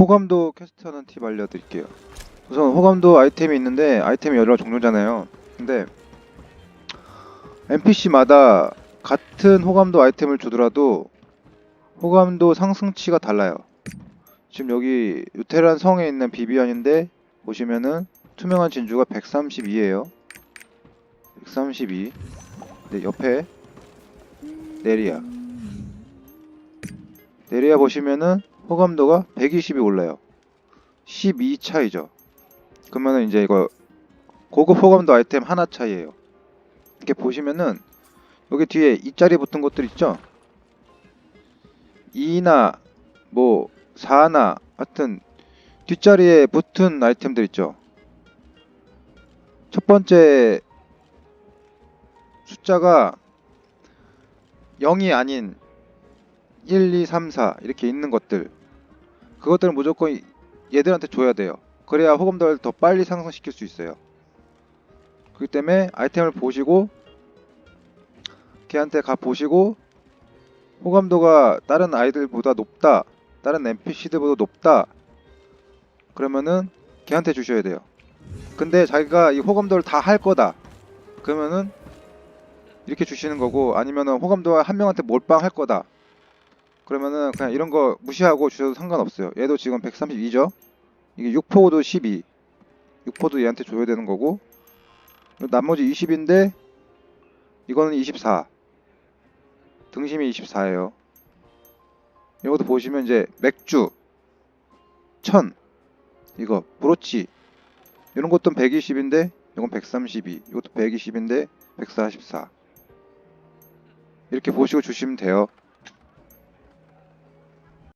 호감도 퀘스트하는 팁 알려드릴게요. 우선 호감도 아이템이 있는데 아이템이 여러 종류잖아요. 근데 NPC마다 같은 호감도 아이템을 주더라도 호감도 상승치가 달라요. 지금 여기 유테란 성에 있는 비비안인데 보시면은 투명한 진주가 132예요. 132. 네, 옆에 네리아. 네리아 보시면은 호감도가 120이 올라요. 12 차이죠. 그러면은 이제 이거 고급 호감도 아이템 하나 차이예요. 이렇게 보시면은 여기 뒤에 2짜리 붙은 것들 있죠? 2나 뭐 4나 하여튼 뒷자리에 붙은 아이템들 있죠? 첫 번째 숫자가 0이 아닌 1, 2, 3, 4 이렇게 있는 것들 그것들은 무조건 얘들한테 줘야 돼요. 그래야 호감도를 더 빨리 상승시킬 수 있어요. 그렇기 때문에 아이템을 보시고 걔한테 가 보시고 호감도가 다른 아이들보다 높다, 다른 NPC들보다 높다. 그러면은 걔한테 주셔야 돼요. 근데 자기가 이 호감도를 다 할 거다. 그러면은 이렇게 주시는 거고 아니면은 호감도가 한 명한테 몰빵 할 거다. 그러면은 그냥 이런 거 무시하고 주셔도 상관없어요. 얘도 지금 132죠. 이게 6포도 12. 6포도 얘한테 줘야 되는 거고 나머지 20인데 이거는 24. 등심이 24예요. 이것도 보시면 이제 맥주, 천, 이거 브로치 이런 것도 120인데 이건 132. 이것도 120인데 144. 이렇게 보시고 주시면 돼요.